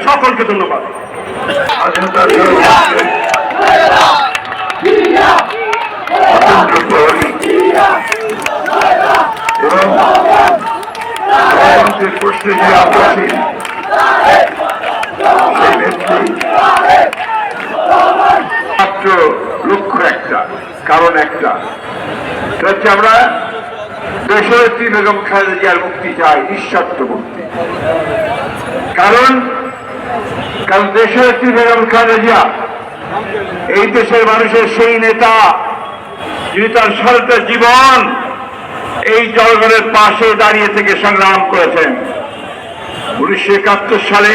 সকলকে ধন্যবাদ। মাত্র লক্ষ্য একটা, কারণ একটা। হচ্ছে আমরা দেশনেত্রী বেগম খালেদা জিয়ার মুক্তি চাই নিঃস্বার্থ মুক্তি কারণ কারণ দেশনেত্রী বেগম খালেদা জিয়া এই দেশের মানুষের সেই নেতা, যিনি তার সারাটা জীবন এই জনগণের পাশে দাঁড়িয়ে থেকে সংগ্রাম করেছেন। উনিশশো একাত্তর সালে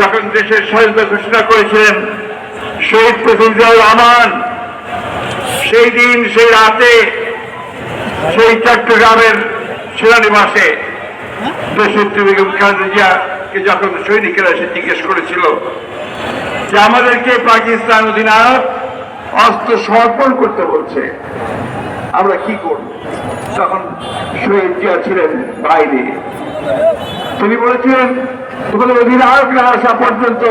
যখন দেশের স্বাধীনতা ঘোষণা করেছিলেন, শহীদ জিয়াউর রহমান, সেই দিন, সেই রাতে, সেই চট্টগ্রামের সেনানিবাসে দেশত্রী বেগম খালেদা জিয়াকে যখন সৈনিকেরা এসে জিজ্ঞেস করেছিল যে আমাদেরকে পাকিস্তান অধিনায়ক অস্ত্র সমর্পণ করতে বলছে, আমরা কি করব? তখন শহীদ জিয়া ছিলেন বাইরে। তিনি বলেছিলেন, তোমাদের অধিনায়ক না আসা পর্যন্ত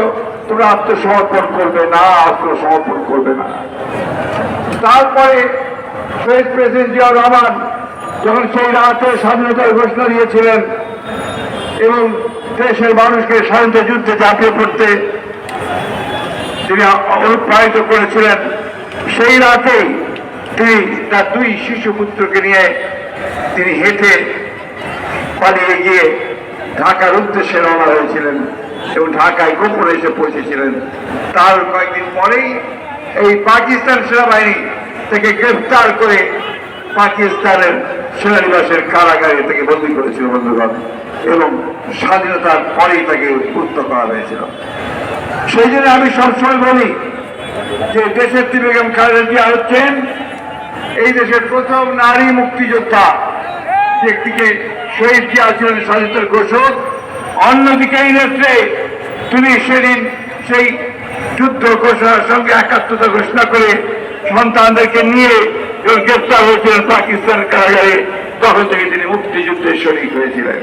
তোমরা আত্মসমর্পণ করবে না আত্মসমর্পণ করবে না। তারপরে শহীদ প্রেসিডেন্ট জিয়াউর রহমান যখন সেই রাতে স্বাধীনতার ঘোষণা দিয়েছিলেন এবং দেশের মানুষকে স্বাধীনতা যুদ্ধে ঝাঁপিয়ে পড়তে তিনি অনুপ্রাণিত করেছিলেন। সেই রাতেই তিনি তার দুই শিশু পুত্রকে নিয়ে তিনি হেঁটে পালিয়ে গিয়ে ঢাকার উদ্দেশ্যে রওনা হয়েছিলেন এবং ঢাকায় গোপনে এসে পৌঁছেছিলেন। তার কয়েকদিন পরেই এই পাকিস্তান সেনাবাহিনী থেকে গ্রেফতার করে পাকিস্তানের সেনানিবাসের কারাগারে থেকে বন্দী করেছিল বন্ধুগণ এবং স্বাধীনতার পরেই তাকে উদ্বুদ্ধ করা হয়েছিল। সেই জন্য আমি সবসময় বলি যে দেশের বেগম খালেদা জিয়া হচ্ছেন এই দেশের প্রথম নারী মুক্তিযোদ্ধা। একদিকে শহীদ জিয়া ছিলেন স্বাধীনতার ঘোষক, অন্যদিকে এই নেত্রে তিনি সেদিন সেই যুদ্ধ ঘোষণার সঙ্গে একাত্মতা ঘোষণা করে সন্তানদেরকে নিয়ে যখন গ্রেপ্তার হয়েছিলেন পাকিস্তান কারাগারে। তখন থেকে তিনি মুক্তিযুদ্ধের শরিক হয়েছিলেন।